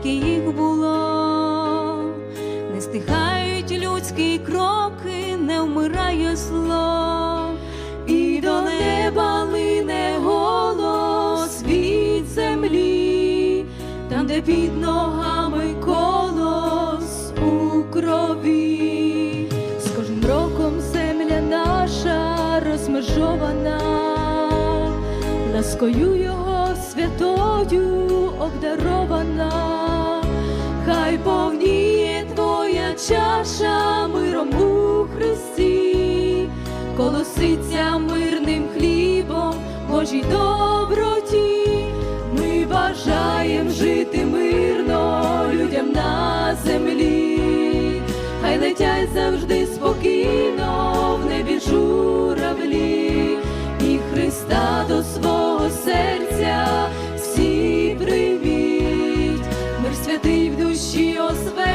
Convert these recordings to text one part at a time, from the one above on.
скільки їх було, не стихають людські кроки, не вмирає зло, і до неба лине голос від землі, там, де під ногами колос у крові, з кожним роком земля наша розмежована, ласкою його святою обдарована хай повніє твоя чаша миром у Христі, колоситься мирним хлібом Божій доброті. Ми бажаєм жити мирно людям на землі, хай летять завжди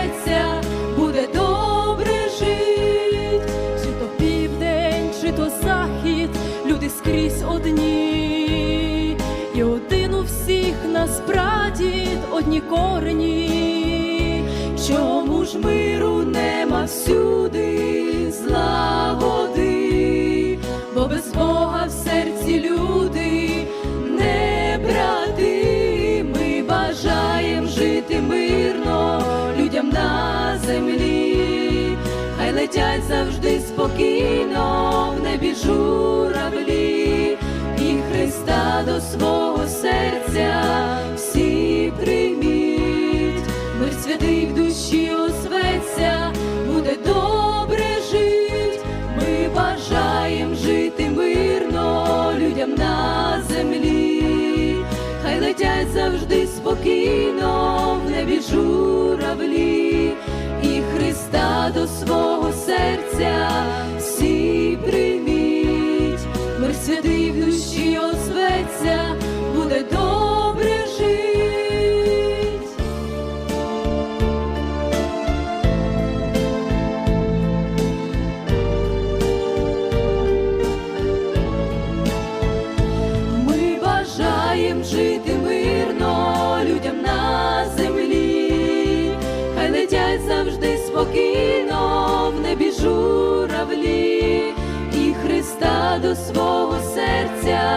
осветься, буде добре жить, чи то південь, чи то захід, люди скрізь одні, і один у всіх нас прадід, одні корені. Чому ж миру нема? Всюди летять завжди спокійно в небі спокійно в небі журавлі, і Христа до свого серця